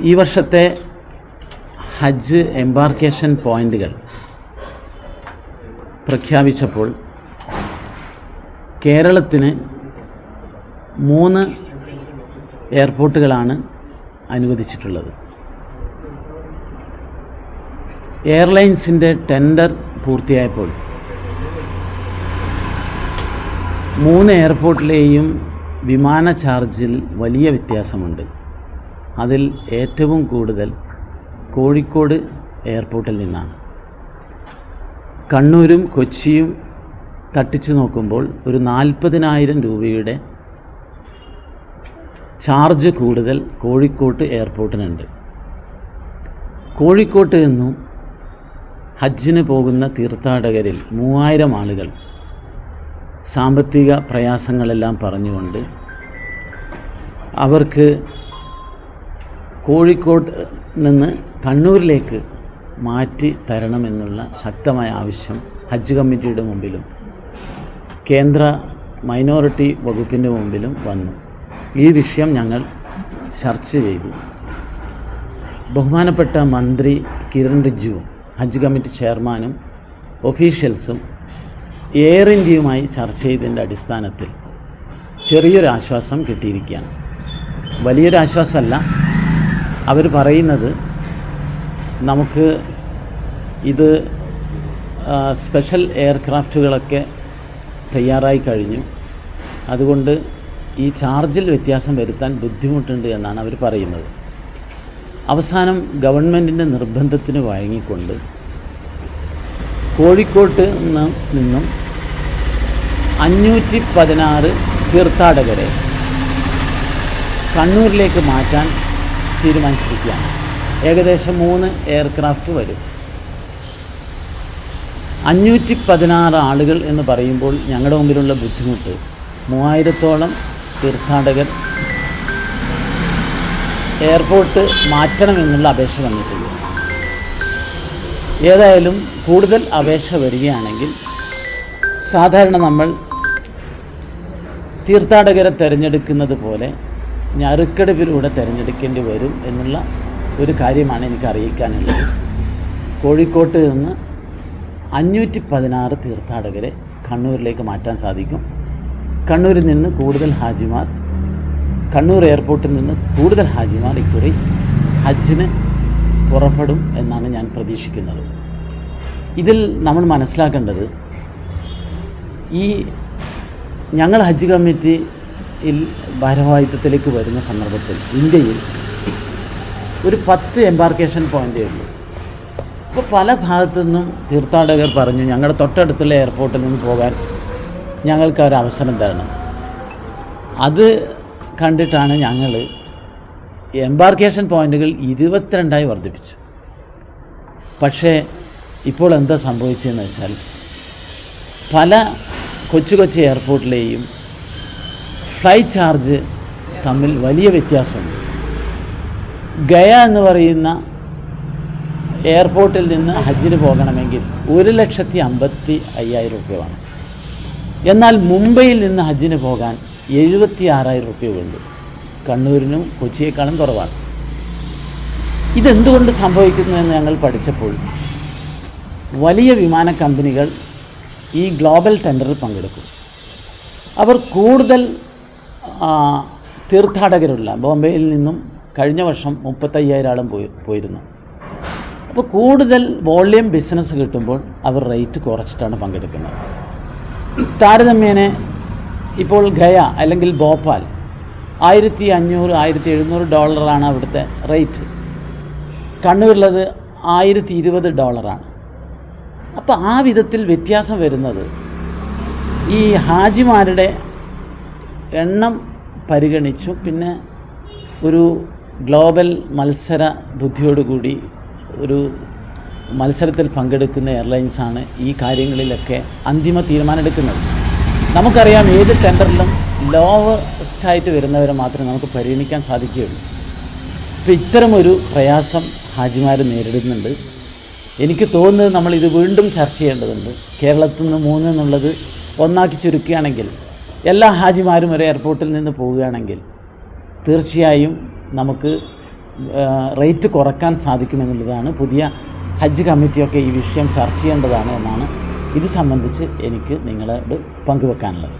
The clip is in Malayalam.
ഈ വർഷത്തെ ഹജ്ജ് എംബാർക്കേഷൻ പോയിന്റുകൾ പ്രഖ്യാപിച്ചപ്പോൾ കേരളത്തിന് മൂന്ന് എയർപോർട്ടുകളാണ് അനുവദിച്ചിട്ടുള്ളത്. എയർലൈൻസിന്റെ ടെൻഡർ പൂർത്തിയായപ്പോൾ മൂന്ന് എയർപോർട്ടിലെയും വിമാന ചാർജിൽ വലിയ വ്യത്യാസമുണ്ട്. അതിൽ ഏറ്റവും കൂടുതൽ കോഴിക്കോട് എയർപോർട്ടിൽ നിന്നാണ്. കണ്ണൂരും കൊച്ചിയും തട്ടിച്ചു നോക്കുമ്പോൾ ഒരു നാൽപ്പതിനായിരം രൂപയുടെ ചാർജ് കൂടുതൽ കോഴിക്കോട്ട് എയർപോർട്ടിനുണ്ട്. കോഴിക്കോട്ട് നിന്നും ഹജ്ജിന് പോകുന്ന തീർത്ഥാടകരിൽ മൂവായിരം ആളുകൾ സാമ്പത്തിക പ്രയാസങ്ങളെല്ലാം പറഞ്ഞുകൊണ്ട് അവർക്ക് കോഴിക്കോട് നിന്ന് കണ്ണൂരിലേക്ക് മാറ്റി തരണമെന്നുള്ള ശക്തമായ ആവശ്യം ഹജ്ജ് കമ്മിറ്റിയുടെ മുമ്പിലും കേന്ദ്ര മൈനോറിറ്റി വകുപ്പിന്റെ മുമ്പിലും വന്നു. ഈ വിഷയം ഞങ്ങൾ ചർച്ച ചെയ്തു. ബഹുമാനപ്പെട്ട മന്ത്രി കിരൺ റിജുവും ഹജ്ജ് കമ്മിറ്റി ചെയർമാനും ഒഫീഷ്യൽസും എയർ ഇന്ത്യയുമായി ചർച്ച ചെയ്തതിന്റെ അടിസ്ഥാനത്തിൽ ചെറിയൊരു ആശ്വാസം കിട്ടിയിരിക്കുകയാണ്. വലിയൊരു ആശ്വാസമല്ല അവർ പറയുന്നത് നമുക്ക് ഇത് സ്പെഷ്യൽ എയർക്രാഫ്റ്റുകളൊക്കെ തയ്യാറായി കഴിഞ്ഞു. അതുകൊണ്ട് ഈ ചാർജിൽ വ്യത്യാസം വരുത്താൻ ബുദ്ധിമുട്ടുണ്ട് എന്നാണ് അവർ പറയുന്നത്. അവസാനം ഗവൺമെന്റിന്റെ നിർബന്ധത്തിന് വഴങ്ങിക്കൊണ്ട് കോഴിക്കോട്ട് നിന്ന് അഞ്ഞൂറ്റി പതിനാറ് തീർത്ഥാടകരെ കണ്ണൂരിലേക്ക് മാറ്റാൻ തീരുമാനിച്ചിരിക്കുകയാണ്. ഏകദേശം മൂന്ന് എയർക്രാഫ്റ്റ് വരും. അഞ്ഞൂറ്റി പതിനാറ് ആളുകൾ എന്ന് പറയുമ്പോൾ ഞങ്ങളുടെ മുമ്പിലുള്ള ബുദ്ധിമുട്ട്. മൂവായിരത്തോളം തീർത്ഥാടകർ എയർപോർട്ട് മാറ്റണമെന്നുള്ള അപേക്ഷ വന്നിട്ടുണ്ട്. ഏതായാലും കൂടുതൽ അപേക്ഷ വരികയാണെങ്കിൽ സാധാരണ നമ്മൾ തീർത്ഥാടകരെ തിരഞ്ഞെടുക്കുന്നത് പോലെ ഞറുക്കെടുപ്പിലൂടെ തിരഞ്ഞെടുക്കേണ്ടി വരും എന്നുള്ള ഒരു കാര്യമാണ് എനിക്ക് അറിയിക്കാനുള്ളത്. കോഴിക്കോട്ട് നിന്ന് അഞ്ഞൂറ്റി പതിനാറ് തീർത്ഥാടകരെ കണ്ണൂരിലേക്ക് മാറ്റാൻ സാധിക്കും. കണ്ണൂരിൽ നിന്ന് കൂടുതൽ ഹാജിമാർ കണ്ണൂർ എയർപോർട്ടിൽ നിന്ന് കൂടുതൽ ഹാജിമാർ ഇക്കുറി ഹജ്ജിന് പുറപ്പെടും എന്നാണ് ഞാൻ പ്രതീക്ഷിക്കുന്നത്. ഇതിൽ നമ്മൾ മനസ്സിലാക്കേണ്ടത് ഈ ഞങ്ങൾ ഹജ്ജ് കമ്മിറ്റിയിൽ ഭാരവാഹിത്വത്തിലേക്ക് വരുന്ന സന്ദർഭത്തിൽ ഇന്ത്യയിൽ ഒരു പത്ത് എംബാർക്കേഷൻ പോയിന്റേ ഉള്ളൂ. അപ്പോൾ പല ഭാഗത്തു നിന്നും തീർത്ഥാടകർ പറഞ്ഞു ഞങ്ങളുടെ തൊട്ടടുത്തുള്ള എയർപോർട്ടിൽ നിന്ന് പോകാൻ ഞങ്ങൾക്ക് ഒരു അവസരം തരണം. അത് കണ്ടിട്ടാണ് ഞങ്ങൾ എംബാർക്കേഷൻ പോയിന്റുകൾ ഇരുപത്തിരണ്ടായി വർദ്ധിപ്പിച്ചു പക്ഷേ ഇപ്പോൾ എന്താ സംഭവിച്ചതെന്ന് വെച്ചാൽ പല കൊച്ചു കൊച്ചു എയർപോർട്ടിലെയും ഫ്ലൈറ്റ് ചാർജ് തമ്മിൽ വലിയ വ്യത്യാസമുണ്ട്. ഗയ എന്ന് പറയുന്ന എയർപോർട്ടിൽ നിന്ന് ഹജ്ജിന് പോകണമെങ്കിൽ ഒരു ലക്ഷത്തി അമ്പത്തി അയ്യായിരം രൂപ വേണം. എന്നാൽ മുംബൈയിൽ നിന്ന് ഹജ്ജിന് പോകാൻ എഴുപത്തി ആറായിരം രൂപ വേണ്ടു. കണ്ണൂരിനും കൊച്ചിയേക്കാളും കുറവാണ്. ഇതെന്തുകൊണ്ട് സംഭവിക്കുന്നു എന്ന് ഞങ്ങൾ പഠിച്ചപ്പോൾ വലിയ വിമാന കമ്പനികൾ ഈ ഗ്ലോബൽ ടെൻഡറിൽ പങ്കെടുക്കും. അവർ കൂടുതൽ തീർത്ഥാടകരുള്ള ബോംബെയിൽ നിന്നും കഴിഞ്ഞ വർഷം മുപ്പത്തയ്യായിരം ആളും പോയി പോയിരുന്നു. അപ്പോൾ കൂടുതൽ വോളിയം ബിസിനസ് കിട്ടുമ്പോൾ അവർ റേറ്റ് കുറച്ചിട്ടാണ് പങ്കെടുക്കുന്നത്. താരതമ്യേന ഇപ്പോൾ ഗയ അല്ലെങ്കിൽ ഭോപ്പാൽ ആയിരത്തി അഞ്ഞൂറ് ആയിരത്തി എഴുന്നൂറ് ഡോളറാണ് അവിടുത്തെ റേറ്റ്. കണ്ണൂരിലത് ആയിരത്തി ഇരുപത് ഡോളറാണ്. അപ്പോൾ ആ വിധത്തിൽ വ്യത്യാസം വരുന്നത് ഈ ഹാജിമാരുടെ എണ്ണം പരിഗണിച്ചു. പിന്നെ ഒരു ഗ്ലോബൽ മത്സര ബുദ്ധിയോടുകൂടി ഒരു മത്സരത്തിൽ പങ്കെടുക്കുന്ന എയർലൈൻസാണ് ഈ കാര്യങ്ങളിലൊക്കെ അന്തിമ തീരുമാനമെടുക്കുന്നത്. നമുക്കറിയാം ഏത് ടെൻഡറിലും ലോവസ്റ്റായിട്ട് വരുന്നവരെ മാത്രമേ നമുക്ക് പരിഗണിക്കാൻ സാധിക്കുകയുള്ളൂ. അപ്പോൾ ഇത്തരമൊരു പ്രയാസം ഹാജിമാർ നേരിടുന്നുണ്ട്. എനിക്ക് തോന്നുന്നത് നമ്മൾ ഇത് വീണ്ടും ചർച്ച ചെയ്യേണ്ടതുണ്ട്. കേരളത്തിൽ നിന്ന് മൂന്ന് എന്നുള്ളത് ഒന്നാക്കി ചുരുക്കുകയാണെങ്കിൽ എല്ലാ ഹാജിമാരും ഒരു എയർപോർട്ടിൽ നിന്ന് പോവുകയാണെങ്കിൽ തീർച്ചയായും നമുക്ക് റേറ്റ് കുറയ്ക്കാൻ സാധിക്കുമെന്നുള്ളതാണ് പുതിയ ഹജ്ജ് കമ്മിറ്റിയൊക്കെ ഈ വിഷയം ചർച്ച ചെയ്യേണ്ടതാണ് എന്നാണ് ഇത് സംബന്ധിച്ച് എനിക്ക് നിങ്ങളോട് പങ്കുവെക്കാനുള്ളത്.